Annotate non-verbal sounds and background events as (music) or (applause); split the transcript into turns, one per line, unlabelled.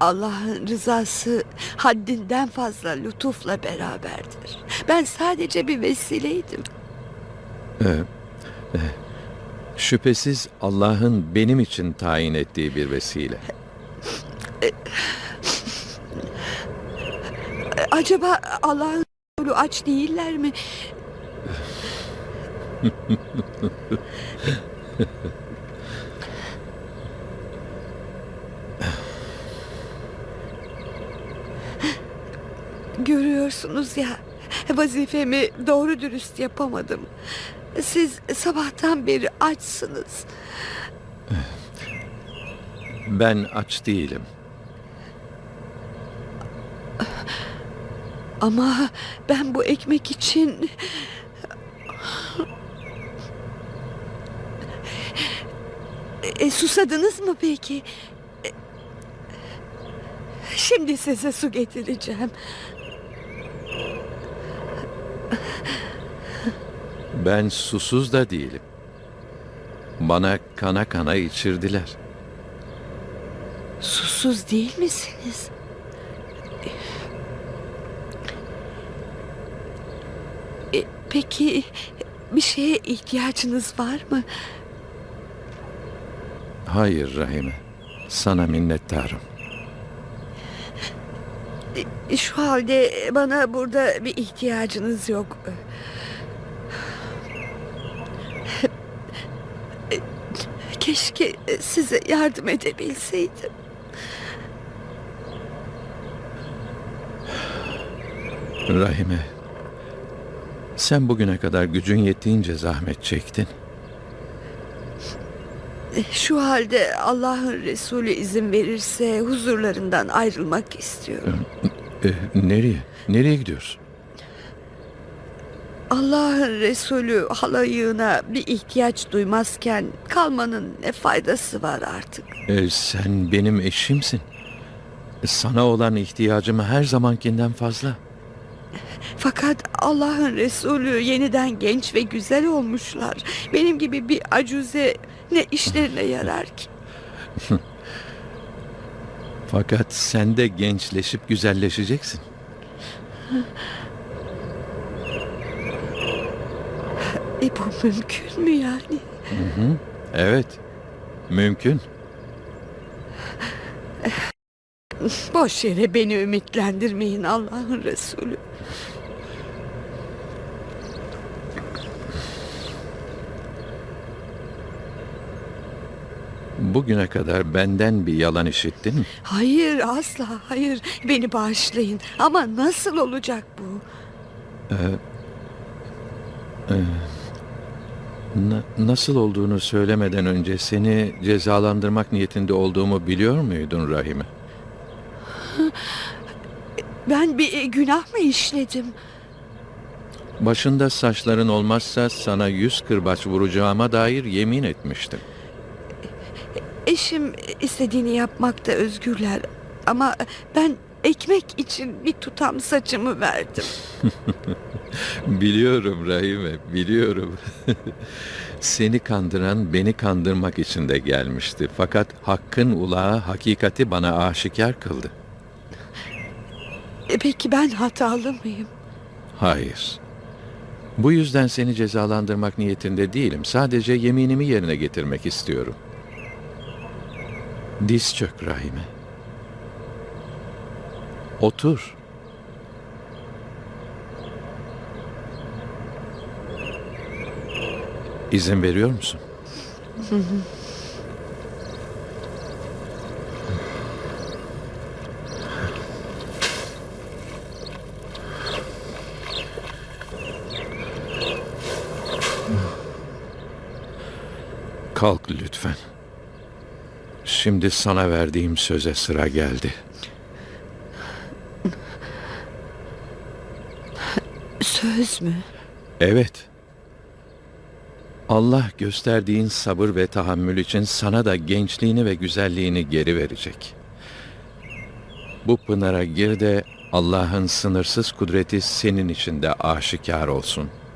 Allah'ın rızası haddinden fazla lütufla beraberdir. Ben sadece bir vesileydim.
Ee, e, şüphesiz Allah'ın benim için tayin ettiği bir vesile.
E, Acaba Allah'ın Resulü aç değiller mi? (laughs) Görüyorsunuz ya vazifemi doğru dürüst yapamadım. Siz sabahtan beri açsınız.
Ben aç değilim.
Ama ben bu ekmek için... E, susadınız mı peki? E, Şimdi size su getireceğim.
Ben susuz da değilim. Bana kana kana içirdiler.
Susuz değil misiniz? E, Peki bir şeye ihtiyacınız var mı?
Hayır Rahime. Sana minnettarım.
Şu halde bana burada bir ihtiyacınız yok. Keşke size yardım edebilseydim.
Rahime. Sen bugüne kadar gücün yettiğince zahmet çektin.
E, Şu halde Allah'ın Resulü izin verirse huzurlarından ayrılmak istiyorum.
Ee, nereye? Nereye gidiyorsun?
Allah'ın Resulü halayığına bir ihtiyaç duymazken kalmanın ne faydası var artık?
Ee, sen benim eşimsin. Sana olan ihtiyacım her zamankinden fazla.
Fakat Allah'ın Resulü yeniden genç ve güzel olmuşlar. Benim gibi bir acuze ne işlerine (laughs) yarar ki?
Fakat sen de gençleşip güzelleşeceksin.
E bu mümkün mü yani?
Evet, mümkün.
Boş yere beni ümitlendirmeyin Allah'ın Resulü.
Bugüne kadar benden bir yalan işittin mi?
Hayır asla hayır beni bağışlayın ama nasıl olacak bu?
Na- nasıl olduğunu söylemeden önce seni cezalandırmak niyetinde olduğumu biliyor muydun Rahime?
Ben bir günah mı işledim?
Başında saçların olmazsa sana yüz kırbaç vuracağıma dair yemin etmiştim.
Eşim istediğini yapmakta özgürler ama ben ekmek için bir tutam saçımı verdim. (laughs)
Biliyorum Rahime, biliyorum. (laughs) Seni kandıran beni kandırmak için de gelmişti. Fakat hakkın ulağı hakikati bana aşikar kıldı.
E Peki ben hatalı mıyım?
Hayır. Bu yüzden seni cezalandırmak niyetinde değilim. Sadece yeminimi yerine getirmek istiyorum. Diz çök Rahime. Otur. İzin veriyor musun? Kalk lütfen. Şimdi sana verdiğim söze sıra geldi.
Söz mü?
Evet. Allah gösterdiğin sabır ve tahammül için sana da gençliğini ve güzelliğini geri verecek. Bu pınara gir de Allah'ın sınırsız kudreti senin için de aşikar olsun.''